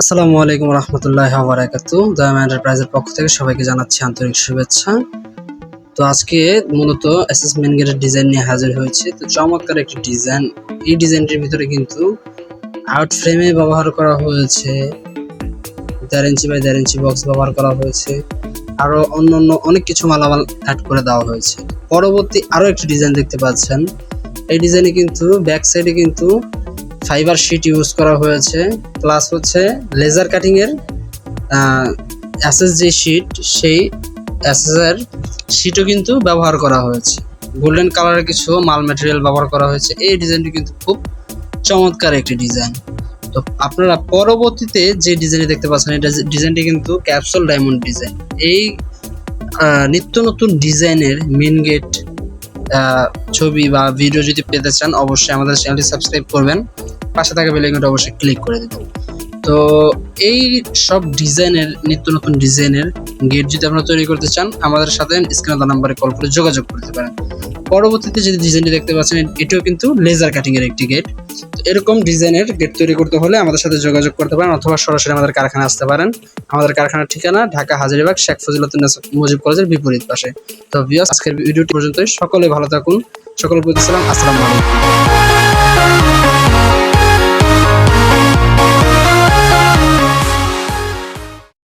আসসালামু আলাইকুম রহমতুল্লাহ বারাকাতু। দয়াম এন্টারপ্রাইজের পক্ষ থেকে সবাইকে জানাচ্ছি আন্তরিক শুভেচ্ছা। তো আজকে মূলত অ্যাসেসমেন্ট গেটের ডিজাইন নিয়ে হাজির হয়েছে। তো চমৎকার একটি ডিজাইন। এই ডিজাইনটির ভিতরে কিন্তু আউট ফ্রেমে ব্যবহার করা হয়েছে। দেড় ইঞ্চি বাই দেড় ইঞ্চি বক্স ব্যবহার করা হয়েছে। আরও অন্য অন্য অনেক কিছু মালামাল অ্যাড করে দেওয়া হয়েছে। পরবর্তী আরও একটি ডিজাইন দেখতে পাচ্ছেন। এই ডিজাইনে কিন্তু ব্যাক সাইডে কিন্তু ফাইবার শিট ইউজ করা হয়েছে। প্লাস হচ্ছে লেজার কাটিং এর যে শিট সেই অ্যাসেসের শিটও কিন্তু ব্যবহার করা হয়েছে। গোল্ডেন কালারের কিছু মাল ম্যাটেরিয়াল ব্যবহার করা হয়েছে। এই ডিজাইনটি কিন্তু খুব চমৎকার একটি ডিজাইন তো আপনারা পরবর্তীতে যে ডিজাইনটি দেখতে পাচ্ছেন এই ডিজাইনটি কিন্তু ক্যাপসুল ডায়মন্ড ডিজাইন এই নিত্য নতুন ডিজাইনের মেন গেট ছবি বা ভিডিও যদি পেতে চান, অবশ্যই আমাদের চ্যানেলটি সাবস্ক্রাইব করবেন। পাশে থাকা বেল আইকনটা অবশ্যই ক্লিক করে দেবেন। তো এই সব ডিজাইনের নিত্য নতুন ডিজাইনের গেট যদি আপনারা তৈরি করতে চান, আমাদের সাথে স্ক্রিনে নাম্বারে কল করে যোগাযোগ করতে পারেন। পরবর্তীতে যে ডিজাইনটি দেখতে পাচ্ছেন, এটিও কিন্তু লেজার কাটিং এর একটি গেট এরকম ডিজাইনের গেট তৈরি করতে হলে আমাদের সাথে যোগাযোগ করতে পারেন অথবা সরাসরি আমাদের কারখানা আসতে পারেন। আমাদের কারখানার ঠিকানা ঢাকা হাজারিবাগ, শেখ ফজিলাতুন মুজিব কলেজের বিপরীত পাশে। তো ভিডিওটি পর্যন্ত সকলে ভালো থাকুন। সকল প্রতি সালাম। আসসালামু আলাইকুম।